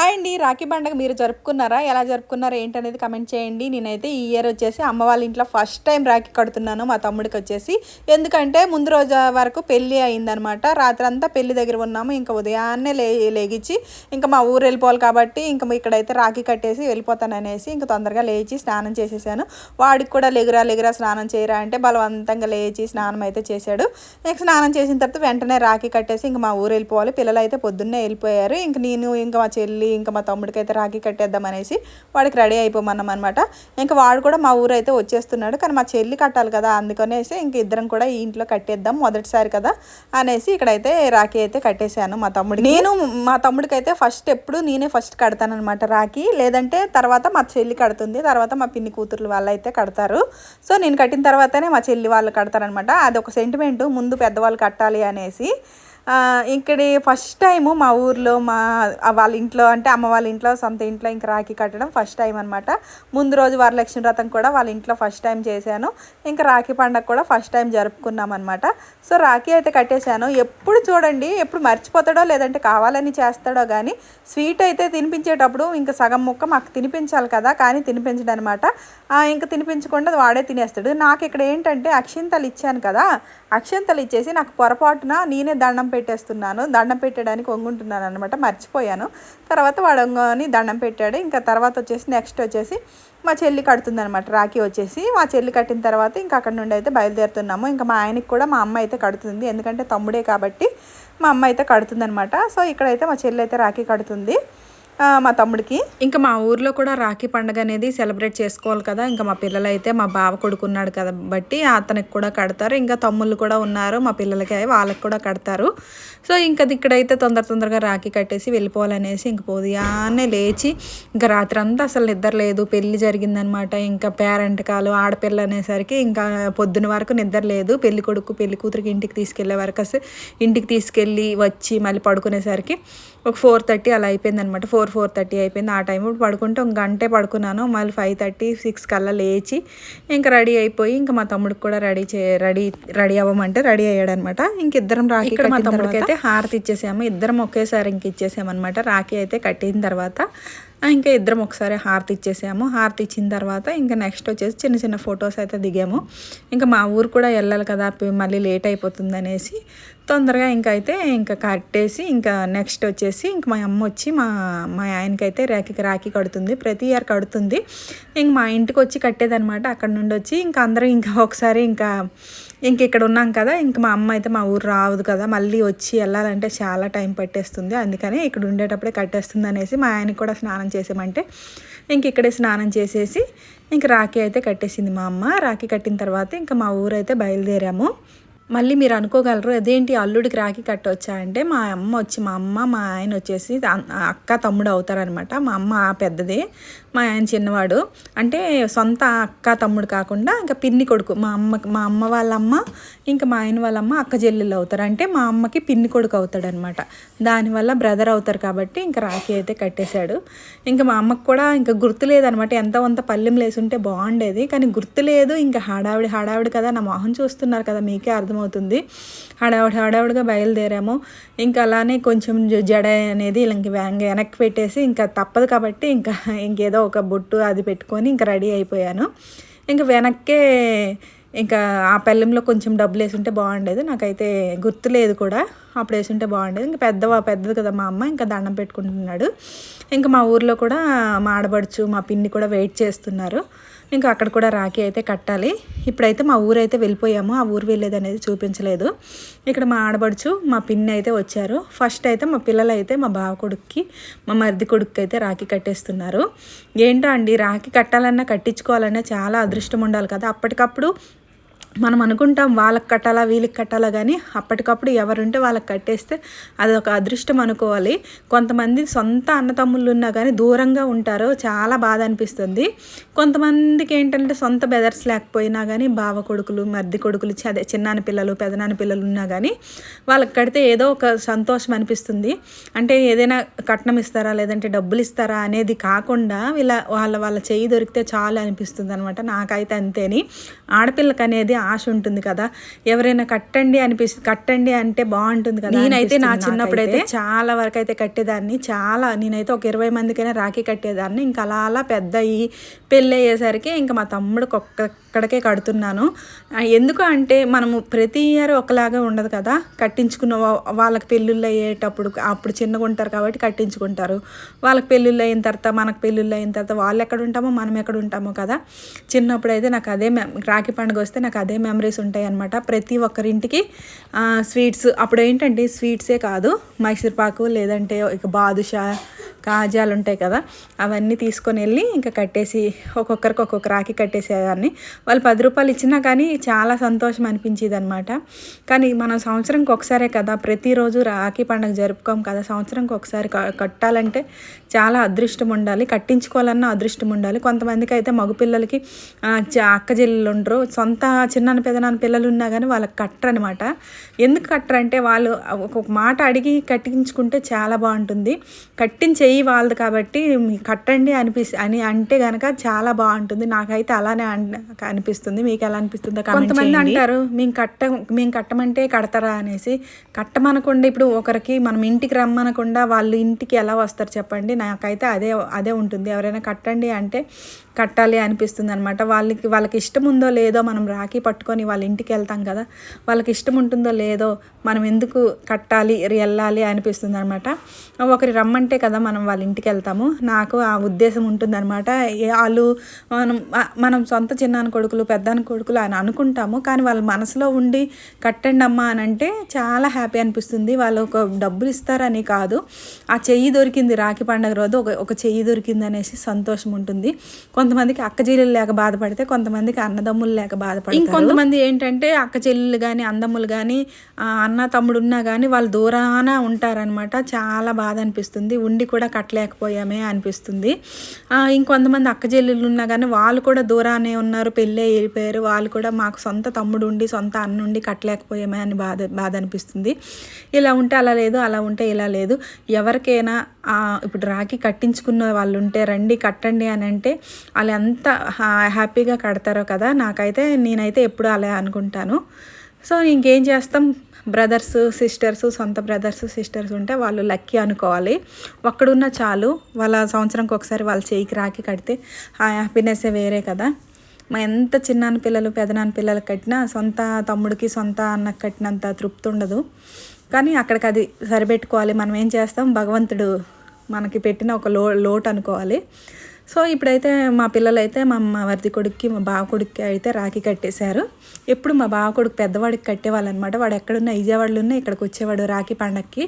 Hi అండి రాఖీ పండుగ మీరు జరుపుకున్నారా? ఎలా జరుపుకున్నారా? ఏంటనేది కమెంట్ చేయండి. నేనైతే ఈ ఇయర్ వచ్చేసి అమ్మ వాళ్ళ ఇంట్లో ఫస్ట్ టైం రాఖీ కడుతున్నాను మా తమ్ముడికి వచ్చేసి. ఎందుకంటే ముందు రోజు వరకు పెళ్ళి అయిందనమాట. రాత్రి అంతా పెళ్ళి దగ్గర ఉన్నాము ఇంకా ఉదయాన్నే లే లేగించి ఇంకా మా ఊరు వెళ్ళిపోవాలి కాబట్టి ఇంకా ఇక్కడైతే రాఖీ కట్టేసి వెళ్ళిపోతాననేసి ఇంకా తొందరగా లేచి స్నానం చేసేసాను. వాడికి కూడా లెగురా లెగురా స్నానం చేయరా అంటే బలవంతంగా లేచి స్నానం అయితే చేశాడు. నెక్స్ట్ స్నానం చేసిన తర్వాత వెంటనే రాఖీ కట్టేసి ఇంకా మా ఊరు వెళ్ళిపోవాలి. పిల్లలు అయితే పొద్దున్నే వెళ్ళిపోయారు. ఇంక నేను ఇంకా మా చెల్లి ఇంకా మా తమ్ముడికి అయితే రాఖీ కట్టేద్దాం అనేసి వాడికి రెడీ అయిపోమన్నాం అనమాట ఇంకా వాడు కూడా మా ఊరు అయితే వచ్చేస్తున్నాడు. కానీ మా చెల్లి కట్టాలి కదా అందుకనేసి ఇంక ఇద్దరం కూడా ఈ ఇంట్లో కట్టేద్దాం మొదటిసారి కదా అనేసి ఇక్కడైతే రాఖీ అయితే కట్టేశాను మా తమ్ముడికి. నేను మా తమ్ముడికి అయితే ఫస్ట్ ఎప్పుడు నేనే ఫస్ట్ కడతానమాట రాఖీ. లేదంటే తర్వాత మా చెల్లి కడుతుంది తర్వాత మా పిన్ని కూతుర్లు వాళ్ళు అయితే కడతారు. సో నేను కట్టిన తర్వాతనే మా చెల్లి వాళ్ళు కడతారనమాట అది ఒక సెంటిమెంట్ ముందు పెద్దవాళ్ళు కట్టాలి అనేసి ఇక్కడి ఫస్ట్ టైము మా ఊర్లో మా వాళ్ళ ఇంట్లో అంటే అమ్మ వాళ్ళ ఇంట్లో సొంత ఇంట్లో ఇంకా రాఖీ కట్టడం ఫస్ట్ టైం అనమాట ముందు రోజు వరలక్ష్మి వ్రతం కూడా వాళ్ళ ఇంట్లో ఫస్ట్ టైం చేశాను. ఇంకా రాఖీ పండగ కూడా ఫస్ట్ టైం జరుపుకున్నాం అనమాట సో రాఖీ అయితే కట్టేశాను. ఎప్పుడు చూడండి ఎప్పుడు మర్చిపోతాడో లేదంటే కావాలని చేస్తాడో కానీ స్వీట్ అయితే తినిపించేటప్పుడు ఇంకా సగం ముక్క మాకు తినిపించాలి కదా కానీ తినిపించడం అనమాట ఇంకా తినిపించకుండా వాడే తినేస్తాడు. నాకు ఇక్కడ ఏంటంటే అక్షింతలు ఇచ్చాను కదా అక్షింతలు ఇచ్చేసి నాకు పొరపాటున నేనే దండం పెట్టేస్తున్నాను. దండం పెట్టడానికి వంగుంటున్నాను అనమాట మర్చిపోయాను. తర్వాత వాడు వంగని దండం పెట్టాడు. ఇంకా తర్వాత వచ్చేసి నెక్స్ట్ వచ్చేసి మా చెల్లి కడుతుందనమాట రాఖీ వచ్చేసి మా చెల్లి కట్టిన తర్వాత ఇంకా అక్కడ నుండి అయితే బయలుదేరుతున్నాము. ఇంకా మా ఆయనకి కూడా మా అమ్మ అయితే కడుతుంది. ఎందుకంటే తమ్ముడే కాబట్టి మా అమ్మ అయితే కడుతుంది అనమాట సో ఇక్కడైతే మా చెల్లి అయితే రాఖీ కడుతుంది. మా తమ్ముడికి. ఇంకా మా ఊర్లో కూడా రాఖీ పండుగ అనేది సెలబ్రేట్ చేసుకోవాలి కదా. ఇంకా మా పిల్లలు అయితే మా బావ కొడుకున్నాడు కాబట్టి అతనికి కూడా కడతారు. ఇంకా తమ్ముళ్ళు కూడా ఉన్నారు. మా పిల్లలకి వాళ్ళకి కూడా కడతారు. సో ఇంకా ఇక్కడైతే తొందర తొందరగా రాఖీ కట్టేసి వెళ్ళిపోవాలనేసి ఇంక పోదియానే లేచి ఇంకా రాత్రి అంతా అసలు నిద్ర లేదు. పెళ్ళి జరిగిందనమాట. ఇంకా పేరెంట్ కాలు ఆడపిల్ల అనేసరికి ఇంకా పొద్దున వరకు నిద్ర లేదు. పెళ్ళి కొడుకు పెళ్ళి కూతురికి ఇంటికి తీసుకెళ్ళే వరకు ఇంటికి తీసుకెళ్ళి వచ్చి మళ్ళీ పడుకునేసరికి ఒక ఫోర్ థర్టీ అలా అయిపోయింది అనమాట ఫోర్ ఫోర్ థర్టీ అయిపోయింది. ఆ టైం పడుకుంటే ఒక గంటే పడుకున్నాను. మళ్ళీ ఫైవ్ థర్టీ సిక్స్ కల్లా లేచి ఇంకా రెడీ అయిపోయి ఇంకా మా తమ్ముడికి కూడా రెడీ చే రెడీ రెడీ అవ్వమంటే రెడీ అయ్యాడు అనమాట ఇంక ఇద్దరం రాఖీ ఇక్కడ మా తమ్ముడికి అయితే హారతి ఇచ్చేసాము. ఇద్దరం ఒకేసారి ఇంక ఇచ్చేసామన్నమాట. రాఖీ అయితే కట్టిన తర్వాత ఇంకా ఇద్దరం ఒకసారి హారతి ఇచ్చేసాము. హారతి ఇచ్చిన తర్వాత ఇంకా నెక్స్ట్ వచ్చేసి చిన్న చిన్న ఫొటోస్ అయితే దిగాము. ఇంకా మా ఊరు కూడా వెళ్ళాలి కదా మళ్ళీ లేట్ అయిపోతుంది అనేసి తొందరగా ఇంకా అయితే ఇంకా కట్టేసి ఇంకా నెక్స్ట్ వచ్చేసి ఇంకా మా అమ్మ వచ్చి మా మా ఆయనకైతే రాఖీకి రాఖీ కడుతుంది. ప్రతి ఇయర్ కడుతుంది. ఇంక మా ఇంటికి వచ్చి కట్టేదనమాట అక్కడ నుండి వచ్చి ఇంకా అందరూ ఇంకా ఒకసారి ఇంకా ఇంక ఇక్కడ ఉన్నాం కదా ఇంక మా అమ్మ అయితే మా ఊరు రావదు కదా మళ్ళీ వచ్చి వెళ్ళాలంటే చాలా టైం పట్టేస్తుంది. అందుకని ఇక్కడ ఉండేటప్పుడే కట్టేస్తుంది అనేసి మా ఆయనకి కూడా స్నానం చేసామంటే ఇంక ఇక్కడే స్నానం చేసేసి ఇంక రాఖీ అయితే కట్టేసింది మా అమ్మ. రాఖీ కట్టిన తర్వాత ఇంకా మా ఊరు అయితే బయలుదేరాము. మళ్ళీ మీరు అనుకోగలరు అదేంటి అల్లుడికి రాఖీ కట్టవచ్చా అంటే మా అమ్మ వచ్చి మా అమ్మ మా ఆయన వచ్చేసి అక్క తమ్ముడు అవుతారనమాట మా అమ్మ పెద్దది మా ఆయన చిన్నవాడు. అంటే సొంత అక్క తమ్ముడు కాకుండా ఇంకా పిన్ని కొడుకు. మా అమ్మ మా అమ్మ వాళ్ళ అమ్మ ఇంకా మా ఆయన వాళ్ళ అమ్మ అక్క చెల్లెళ్ళు అవుతారు. అంటే మా అమ్మకి పిన్ని కొడుకు అవుతాడనమాట దానివల్ల బ్రదర్ అవుతారు కాబట్టి ఇంకా రాఖీ అయితే కట్టేశాడు. ఇంకా మా అమ్మకు కూడా ఇంకా గుర్తు లేదనమాట ఎంత వంత పల్లెం లేసుంటే బాగుండేది. కానీ గుర్తు లేదు ఇంకా హడావిడి హడావిడి కదా నా మొహం చూస్తున్నారు కదా మీకే అర్థం అర్థమవుతుంది. హడావుడి హడావిడిగా బయలుదేరాము. ఇంకా అలానే కొంచెం జడ అనేది ఇలా ఇంక వెనక్కి పెట్టేసి ఇంకా తప్పదు కాబట్టి ఇంకా ఇంకేదో ఒక బొట్టు అది పెట్టుకొని ఇంకా రెడీ అయిపోయాను. ఇంకా వెనక్కే ఇంకా ఆ పెళ్ళంలో కొంచెం డబ్బులు వేసుంటే బాగుండేది. నాకైతే గుర్తులేదు కూడా. అప్పుడు వేసుంటే బాగుండేది. ఇంకా పెద్ద పెద్దది కదా మా అమ్మ. ఇంకా దండం పెట్టుకుంటున్నాడు. ఇంకా మా ఊర్లో కూడా మా ఆడబడుచు మా పిన్ని కూడా వెయిట్ చేస్తున్నారు. ఇంకా అక్కడ కూడా రాఖీ అయితే కట్టాలి. ఇప్పుడైతే మా ఊరు అయితే వెళ్ళిపోయాము. ఆ ఊరు వెళ్ళేది అనేది చూపించలేదు. ఇక్కడ మా ఆడబడుచు మా పిన్ని అయితే వచ్చారు. ఫస్ట్ అయితే మా పిల్లలు అయితే మా బావ కొడుక్కి మా మరిది కొడుక్కి అయితే రాఖీ కట్టేస్తున్నారు. ఏంటో అండి రాఖీ కట్టాలన్నా కట్టించుకోవాలన్నా చాలా అదృష్టం ఉండాలి కదా. అప్పటికప్పుడు మనం అనుకుంటాం వాళ్ళకి కట్టాలా వీళ్ళకి కట్టాలా కానీ అప్పటికప్పుడు ఎవరుంటే వాళ్ళకి కట్టేస్తే అది ఒక అదృష్టం అనుకోవాలి. కొంతమంది సొంత అన్నతమ్ముళ్ళు ఉన్నా కానీ దూరంగా ఉంటారు చాలా బాధ అనిపిస్తుంది. కొంతమందికి ఏంటంటే సొంత బెదర్స్ లేకపోయినా కానీ బావ కొడుకులు మర్ది కొడుకులు అదే చిన్నాన్న పిల్లలు పెదనాన్న పిల్లలు ఉన్నా కానీ వాళ్ళకి కడితే ఏదో ఒక సంతోషం అనిపిస్తుంది. అంటే ఏదైనా కట్నం ఇస్తారా లేదంటే డబ్బులు ఇస్తారా అనేది కాకుండా వీళ్ళ వాళ్ళ వాళ్ళ చెయ్యి దొరికితే చాలు అనిపిస్తుంది అనమాట నాకైతే అంతేని. ఆడపిల్లకి అనేది ఆశ ఉంటుంది కదా. ఎవరైనా కట్టండి అనిపిస్తుంది కట్టండి అంటే బాగుంటుంది కదా నేనైతే నా చిన్నప్పుడు అయితే చాలా వరకు అయితే కట్టేదాన్ని. చాలా నేనైతే ఒక ఇరవై మందికైనా రాఖీ కట్టేదాన్ని. ఇంకా అలా అలా పెద్ద అయ్యి పెళ్ళి అయ్యేసరికి ఇంకా మా తమ్ముడికి ఒక్కడికే కడుతున్నాను. ఎందుకు అంటే మనము ప్రతి ఇయర్ ఒకలాగా ఉండదు కదా. కట్టించుకున్న వాళ్ళకి పెళ్ళిళ్ళు అయ్యేటప్పుడు అప్పుడు చిన్నగా ఉంటారు కాబట్టి కట్టించుకుంటారు. వాళ్ళకి పెళ్ళిళ్ళు అయిన తర్వాత మనకు పెళ్ళిళ్ళు అయిన తర్వాత వాళ్ళు ఎక్కడ ఉంటామో మనం ఎక్కడ ఉంటామో కదా. చిన్నప్పుడు అయితే నాకు అదే రాఖీ పండుగ వస్తే నాకు అదే మెమరీస్ ఉంటాయి అనమాట ప్రతి ఒక్కరింటికి స్వీట్స్ అప్పుడు ఏంటంటే స్వీట్సే కాదు. మైసూర్పాకు లేదంటే ఇక బాదుషా కాజాలు ఉంటాయి కదా అవన్నీ తీసుకొని వెళ్ళి ఇంకా కట్టేసి ఒక్కొక్కరికి ఒక్కొక్క రాఖీ కట్టేసేదాన్ని. వాళ్ళు పది రూపాయలు ఇచ్చినా కానీ చాలా సంతోషం అనిపించేది అనమాట కానీ మనం సంవత్సరంకి ఒకసారే కదా ప్రతిరోజు రాఖీ పండుగ జరుపుకోం కదా సంవత్సరంకి ఒకసారి కట్టాలంటే చాలా అదృష్టం ఉండాలి. కట్టించుకోవాలన్న అదృష్టం ఉండాలి. కొంతమందికి అయితే మగపిల్లలకి ఆ, చ- అక్క చెల్లెలు ఉండరు సొంత చిన్నాన్న పెదనాన్న పిల్లలు ఉన్నా కానీ వాళ్ళకి కట్టరనమాట ఎందుకు కట్టరంటే వాళ్ళు ఒక మాట అడిగి కట్టించుకుంటే చాలా బాగుంటుంది. కట్టించే చెయ్యి వాళ్ళది కాబట్టి కట్టండి అనిపిస్ అని అంటే గనక చాలా బాగుంటుంది. నాకైతే అలానే అన్- అనిపిస్తుంది. మీకు ఎలా అనిపిస్తుందో కొంతమంది అంటారు మేము కట్ట మేము కట్టమంటే కడతారా? అనేసి. కట్టమనకుండా ఇప్పుడు ఒకరికి మనం ఇంటికి రమ్మనకుండా వాళ్ళు ఇంటికి ఎలా వస్తారు చెప్పండి? నాకైతే అదే అదే ఉంటుంది. ఎవరైనా కట్టండి అంటే కట్టాలి అనిపిస్తుంది అనమాట వాళ్ళకి వాళ్ళకి ఇష్టం ఉందో లేదో మనం రాఖీ పట్టుకొని వాళ్ళ ఇంటికి వెళ్తాం కదా. వాళ్ళకి ఇష్టం ఉంటుందో లేదో మనం ఎందుకు కట్టాలి వెళ్ళాలి అనిపిస్తుంది అనమాట ఒకరి రమ్మంటే కదా మనం వాళ్ళ ఇంటికి వెళ్తాము. నాకు ఆ ఉద్దేశం ఉంటుందన్నమాట. వాళ్ళు మనం మనం సొంత చిన్నాన్న కొడుకులు పెద్దాన్న కొడుకులు అని అనుకుంటాము. కానీ వాళ్ళ మనసులో ఉండి కట్టండి అమ్మా అని అంటే చాలా హ్యాపీ అనిపిస్తుంది. వాళ్ళు ఒక డబ్బులు ఇస్తారని కాదు. ఆ చెయ్యి దొరికింది రాఖీ పండుగ రోజు. ఒక ఒక చెయ్యి దొరికింది అనేసి సంతోషం ఉంటుంది. కొంత కొంతమందికి అక్క చెల్లెలు లేక బాధపడితే కొంతమందికి అన్నదమ్ములు లేక బాధపడతారు. ఇంకొంతమంది ఏంటంటే అక్క చెల్లెలు కానీ అందమ్ములు కానీ అన్న తమ్ముడు ఉన్నా కానీ వాళ్ళు దూరాన ఉంటారనమాట చాలా బాధ అనిపిస్తుంది. ఉండి కూడా కట్టలేకపోయామే అనిపిస్తుంది. ఇంకొంతమంది అక్క చెల్లెలు ఉన్నా కానీ వాళ్ళు కూడా దూరానే ఉన్నారు పెళ్ళే వెళ్ళిపోయారు వాళ్ళు కూడా మాకు సొంత తమ్ముడు ఉండి సొంత అన్న ఉండి కట్టలేకపోయామే అని బాధ బాధ అనిపిస్తుంది. ఇలా ఉంటే అలా లేదు అలా ఉంటే ఇలా లేదు. ఎవరికైనా ఇప్పుడు రాఖీ కట్టించుకున్న వాళ్ళు ఉంటే రండి కట్టండి అని అంటే వాళ్ళు ఎంత హ్యాపీగా కడతారో కదా నాకైతే నేనైతే ఎప్పుడు అలా అనుకుంటాను. సో ఇంకేం చేస్తాం? బ్రదర్స్ సిస్టర్స్ సొంత బ్రదర్స్ సిస్టర్స్ ఉంటే వాళ్ళు లక్కీ అనుకోవాలి. ఒక్కడున్న చాలు. వాళ్ళ సంవత్సరంకి ఒకసారి వాళ్ళ చేయికి రాకి కడితే ఆ హ్యాపీనెస్సే వేరే కదా. మా ఎంత చిన్నాన్న పిల్లలు పెదనాన్న పిల్లలకి కట్టినా సొంత తమ్ముడికి సొంత అన్నకి కట్టినంత తృప్తి ఉండదు. కానీ అక్కడికి అది సరిపెట్టుకోవాలి. మనం ఏం చేస్తాం? భగవంతుడు మనకి పెట్టిన ఒక లో లోటు అనుకోవాలి. సో ఇప్పుడైతే మా పిల్లలైతే మా మా వరిది కొడుక్కి మా బావ కొడుక్కి అయితే రాఖీ కట్టేశారు. ఎప్పుడు మా బావ కొడుకు పెద్దవాడికి కట్టేవాళ్ళు అనమాట వాడు ఎక్కడున్నా విజయవాడలో ఉన్నా ఇక్కడికి వచ్చేవాడు రాఖీ పండక్కి.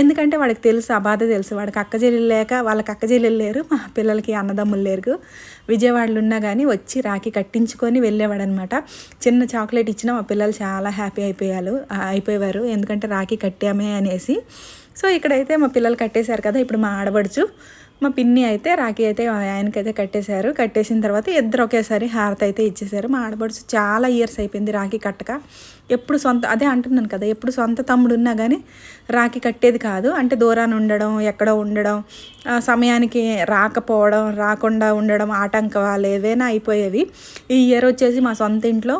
ఎందుకంటే వాడికి తెలుసు ఆ బాధ తెలుసు. వాడికి అక్క చెల్లెలు లేక వాళ్ళకి అక్క చెల్లెలు లేరు మా పిల్లలకి అన్నదమ్ములు లేరు. విజయవాడలో ఉన్నా కానీ వచ్చి రాఖీ కట్టించుకొని వెళ్ళేవాడు అనమాట చిన్న చాక్లెట్ ఇచ్చినా మా పిల్లలు చాలా హ్యాపీ అయిపోయారు అయిపోయేవారు. ఎందుకంటే రాఖీ కట్టామే అనేసి. సో ఇక్కడైతే మా పిల్లలు కట్టేశారు కదా ఇప్పుడు మా ఆడబడుచు మా పిన్ని అయితే రాఖీ అయితే ఆయనకైతే కట్టేశారు. కట్టేసిన తర్వాత ఇద్దరు ఒకేసారి హారత అయితే ఇచ్చేసారు మా ఆడబడుచు చాలా ఇయర్స్ అయిపోయింది రాఖీ కట్టక. ఎప్పుడు సొంత అదే అంటున్నాను కదా ఎప్పుడు సొంత తమ్ముడు ఉన్నా కానీ రాఖీ కట్టేది కాదు. అంటే దూరాన్ని ఉండడం ఎక్కడో ఉండడం సమయానికి రాకపోవడం రాకుండా ఉండడం ఆటంకాలు ఏవైనా అయిపోయేవి. ఈ ఇయర్ వచ్చేసి మా సొంత ఇంట్లో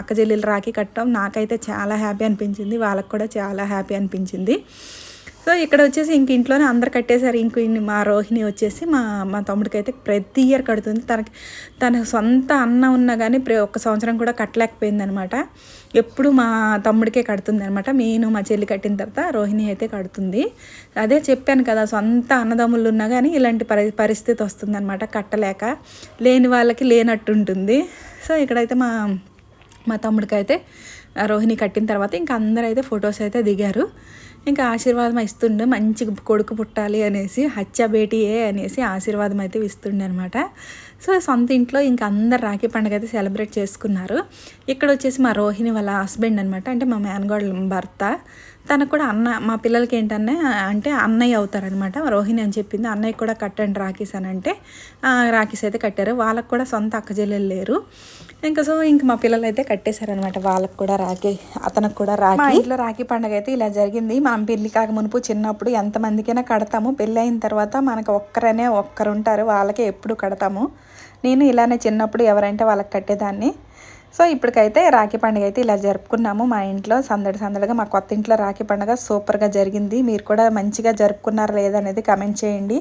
అక్క చెల్లెలు రాఖీ కట్టడం నాకైతే చాలా హ్యాపీ అనిపించింది. వాళ్ళకి కూడా చాలా హ్యాపీ అనిపించింది. సో ఇక్కడ వచ్చేసి ఇంక ఇంట్లోనే అందరు కట్టేశారు. ఇంక మా రోహిణి వచ్చేసి మా మా తమ్ముడికి అయితే ప్రతి ఇయర్ కడుతుంది. తనకి తన సొంత అన్న ఉన్నా కానీ ప్ర ఒక్క సంవత్సరం కూడా కట్టలేకపోయింది అనమాట ఎప్పుడు మా తమ్ముడికే కడుతుంది అనమాట నేను మా చెల్లి కట్టిన తర్వాత రోహిణి అయితే కడుతుంది. అదే చెప్పాను కదా సొంత అన్నదమ్ములు ఉన్నా కానీ ఇలాంటి పరి పరిస్థితి వస్తుందన్నమాట కట్టలేక. లేని వాళ్ళకి లేనట్టు ఉంటుంది. సో ఇక్కడైతే మా మా తమ్ముడికి అయితే రోహిణి కట్టిన తర్వాత ఇంకా అందరూ అయితే ఫొటోస్ అయితే దిగారు. ఇంకా ఆశీర్వాదం ఇస్తుండే మంచి కొడుకు పుట్టాలి అనేసి హత్య బేటీయే అనేసి ఆశీర్వాదం అయితే ఇస్తుండే అనమాట సో సొంత ఇంట్లో ఇంకా అందరు రాఖీ పండుగ అయితే సెలబ్రేట్ చేసుకున్నారు. ఇక్కడ వచ్చేసి మా రోహిణి వాళ్ళ హస్బెండ్ అనమాట అంటే మా మేనగోడ భర్త. తనకు కూడా అన్న మా పిల్లలకి ఏంటన్నా అంటే అన్నయ్య అవుతారనమాట రోహిణి అని చెప్పింది. అన్నయ్య కూడా కట్టండి రాఖీస్ అని అంటే రాఖీస్ అయితే కట్టారు. వాళ్ళకు కూడా సొంత అక్క చెల్లెలు లేరు. ఇంకా సో ఇంక మా పిల్లలు అయితే కట్టేశారనమాట వాళ్ళకి కూడా రాఖీ అతనికి కూడా రాఖీ. ఇట్లా ఇంట్లో రాఖీ పండుగ అయితే ఇలా జరిగింది. మనం పెళ్ళి కాక మునుపు చిన్నప్పుడు ఎంతమందికైనా కడతాము. పెళ్ళి అయిన తర్వాత మనకు ఒక్కరనే ఒక్కరుంటారు. వాళ్ళకే ఎప్పుడు కడతాము. నేను ఇలానే చిన్నప్పుడు ఎవరంటే వాళ్ళకి కట్టేదాన్ని. సో ఇప్పటికైతే రాఖీ పండుగ అయితే ఇలా జరుపుకున్నాము. మా ఇంట్లో సందడి సందడిగా మా కొత్త ఇంట్లో రాఖీ పండుగ సూపర్గా జరిగింది. మీరు కూడా మంచిగా జరుపుకున్నారా లేదనేది కమెంట్ చేయండి.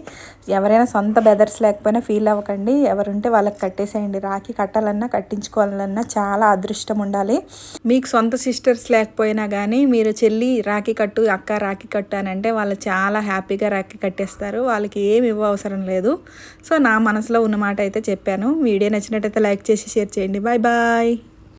ఎవరైనా సొంత బెదర్స్ లేకపోయినా ఫీల్ అవ్వకండి. ఎవరుంటే వాళ్ళకి కట్టేసేయండి. రాఖీ కట్టాలన్నా కట్టించుకోవాలన్నా చాలా అదృష్టం ఉండాలి. మీకు సొంత సిస్టర్స్ లేకపోయినా కానీ మీరు చెల్లి రాఖీ కట్టు అక్క రాఖీ కట్టు అని అంటే వాళ్ళు చాలా హ్యాపీగా రాఖీ కట్టేస్తారు. వాళ్ళకి ఏమి ఇవ్వ అవసరం లేదు. సో నా మనసులో ఉన్న మాట అయితే చెప్పాను. వీడియో నచ్చినట్టయితే లైక్ చేసి షేర్ చేయండి. Bye bye.